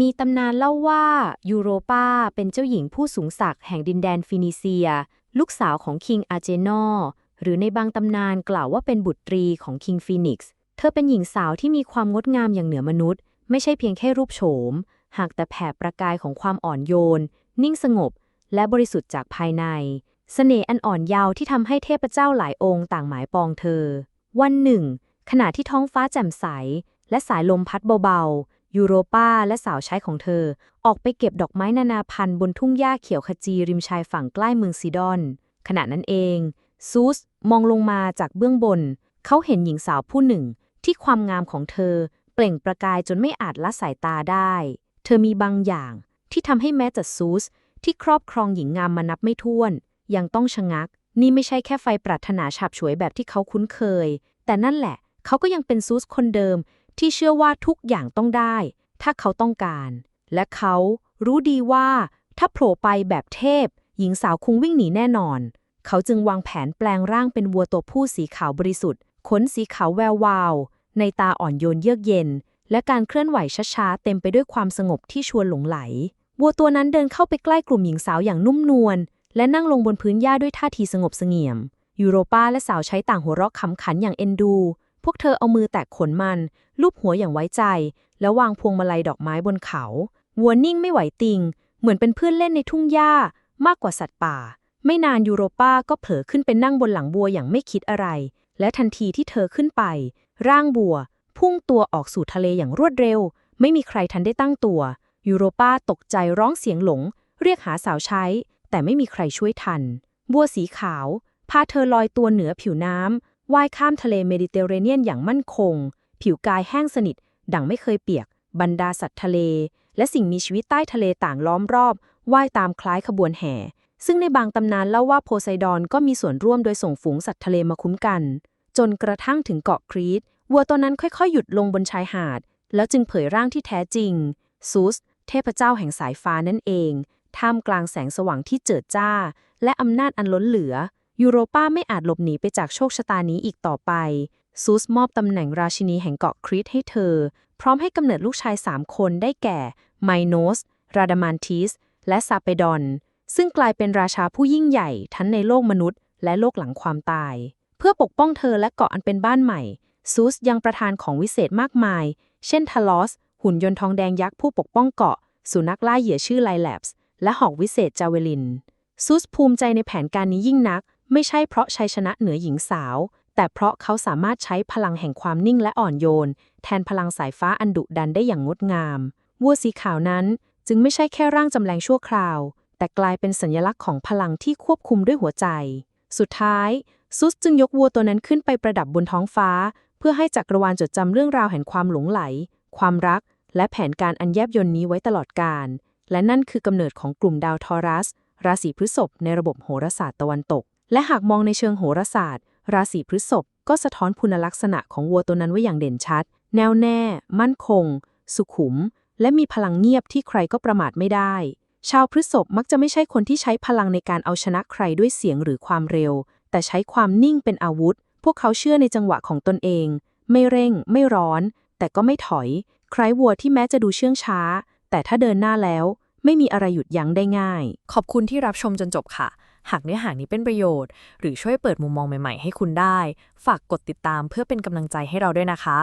มีตำนานเล่าว่ายูโรปาเป็นเจ้าหญิงผู้สูงศักดิ์แห่งดินแดนฟินิเซีย ลูกสาวของคิงอาเจนอหรือในบางตำนานกล่าวว่าเป็นบุตรีของคิงฟีนิกซ์ เธอเป็นหญิงสาวที่มีความงดงามอย่างเหนือมนุษย์ ไม่ใช่เพียงแค่รูปโฉม หากแต่แผ่ประกายของความอ่อนโยน นิ่งสงบ และบริสุทธิ์จากภายใน เสน่ห์อันอ่อนเยาว์ที่ทำให้เทพเจ้าหลายองค์ต่างหมายปองเธอ วันหนึ่ง ขณะที่ท้องฟ้าแจ่มใส และสายลมพัดเบาๆ ยูโรปาและสาวใช้ของเธอ ออกไปเก็บดอกไม้นานาพันธุ์บนทุ่งหญ้าเขียวขจีริมชายฝั่งใกล้เมืองซิดอน ขณะนั้นเองซูสมองลงมาจากเบื้องบน เขาเห็นหญิงสาวผู้หนึ่ง ที่ความงามของเธอ เปล่งประกายจนไม่อาจละสายตาได้ เธอมีบางอย่าง ที่ทำให้แม้แต่ซูสที่ครอบครองหญิงงามมานับไม่ถ้วน ยังต้องชะงัก นี่ไม่ใช่แค่ไฟปรารถนาฉับฉวยแบบที่เขาคุ้นเคย แต่นั่นแหละ เขาก็ยังเป็นซูสคนเดิม ที่เชื่อว่าทุกอย่างต้องได้ ถ้าเขาต้องการ และเขารู้ดีว่า ถ้าโผล่ไปแบบเทพ หญิงสาวคงวิ่งหนีแน่นอน เขาจึงวางแผนแปลงร่างเป็นวัวตัวผู้สีขาวบริสุทธิ์ขนสีขาวแวววาว ในตาอ่อนโยนเยือกเย็น และการเคลื่อนไหวช้าๆเต็มไปด้วยความสงบที่ชวนหลงไหล วัวตัวนั้นเดินเข้าไปใกล้กลุ่มหญิงสาวอย่างนุ่มนวลและนั่งลงบนพื้นหญ้าด้วยท่าทีสงบเสงี่ยม ยูโรปาและสาวใช้ต่างหัวเราะขำขันอย่างเอ็นดู พวกเธอเอามือแตะขนมันลูบหัวอย่างไว้ใจ แล้ววางพวงมาลัยดอกไม้บนเขาวัวนิ่งไม่ไหวติง เหมือนเป็นเพื่อนเล่นในทุ่งหญ้ามากกว่าสัตว์ป่า ไม่นานยูโรป้าก็เผลอขึ้นไปนั่งบนหลังบัวอย่างไม่คิดอะไร และทันทีที่เธอขึ้นไป ร่างบัว พุ่งตัวออกสู่ทะเลอย่างรวดเร็ว ไม่มีใครทันได้ตั้งตัว ยูโรป้าตกใจร้องเสียงหลง เรียกหาสาวใช้ แต่ไม่มีใครช่วยทัน บัวสีขาว พาเธอลอยตัวเหนือผิวน้ำ ว่ายข้ามทะเลเมดิเตอร์เรเนียนอย่างมั่นคง ผิวกายแห้งสนิท ดังไม่เคยเปียก บรรดาสัตว์ทะเล และสิ่งมีชีวิตใต้ทะเลต่างล้อมรอบว่ายตามคล้ายขบวนแห่ ซึ่งในบางตำนานเล่าว่าโพไซดอนก็มีส่วนร่วมโดยส่งฝูงสัตว์ทะเลมาคุ้มกัน จนกระทั่งถึงเกาะครีตวัวตัวนั้นค่อยๆ หยุดลงบนชายหาด แล้วจึงเผยร่างที่แท้จริงซูสเทพเจ้าแห่งสายฟ้านั่นเอง ท่ามกลางแสงสว่างที่เจิดจ้า และอำนาจอันล้นเหลือ ยูโรป้าไม่อาจหลบหนีไปจากโชคชะตานี้อีกต่อไป ซูสมอบตำแหน่งราชินีแห่งเกาะครีตให้เธอ พร้อมให้กำเนิดลูกชายสามคนได้แก่ ไมโนส ราดามานทิส และซาเปดอน ซึ่งกลายเป็นราชาผู้ยิ่งใหญ่ทั้งในโลกมนุษย์ และโลกหลังความตาย เพื่อปกป้องเธอและเกาะอันเป็นบ้านใหม่ ซูสยังประทานของวิเศษมากมาย เช่นทาลอส หุ่นยนต์ทองแดงยักษ์ผู้ปกป้องเกาะ สุนัขล่าเหยื่อชื่อไลแลบส์ และหอกวิเศษจาเวลิน ซูสภูมิใจในแผนการนี้ยิ่งนัก ไม่ใช่เพราะชัยชนะเหนือหญิงสาว แต่เพราะเขาสามารถใช้พลังแห่งความนิ่งและอ่อนโยน แทนพลังสายฟ้าอันดุดันได้อย่างงดงาม วัวสีขาวนั้นจึงไม่ใช่แค่ร่างจำแรงชั่วคราว แต่กลายเป็นสัญลักษณ์ของพลังที่ควบคุมด้วยหัวใจ สุดท้าย ซุสจึงยกวัวตัวนั้นขึ้นไปประดับบนท้องฟ้า เพื่อให้จักรวาลจดจำเรื่องราวแห่งความหลงไหล ความรัก และแผนการอันแยบยลนี้ไว้ตลอดกาลและนั่นคือกำเนิดของกลุ่มดาวทอรัส ราศีพฤษภในระบบโหราศาสตร์ตะวันตก และหากมองในเชิงโหราศาสตร์ ราศีพฤษภก็สะท้อนคุณลักษณะของวัวตัวนั้นไว้อย่างเด่นชัด แน่วแน่ มั่นคง สุขุม และมีพลังเงียบที่ใครก็ประมาทไม่ได้ ชาวพฤษภมักจะไม่ใช่คนที่ใช้พลังในการเอาชนะใครด้วยเสียงหรือความเร็ว แต่ใช้ความนิ่งเป็นอาวุธ พวกเขาเชื่อในจังหวะของตนเอง ไม่เร่ง ไม่ร้อน แต่ก็ไม่ถอยคล้ายวัวที่แม้จะดูเชื่องช้า แต่ถ้าเดินหน้าแล้ว ไม่มีอะไรหยุดยั้งได้ง่าย ขอบคุณที่รับชมจนจบค่ะ หากเนื้อหานี้เป็นประโยชน์ หรือช่วยเปิดมุมมองใหม่ๆ ให้คุณได้ ฝากกดติดตามเพื่อเป็นกำลังใจให้เราด้วยนะคะ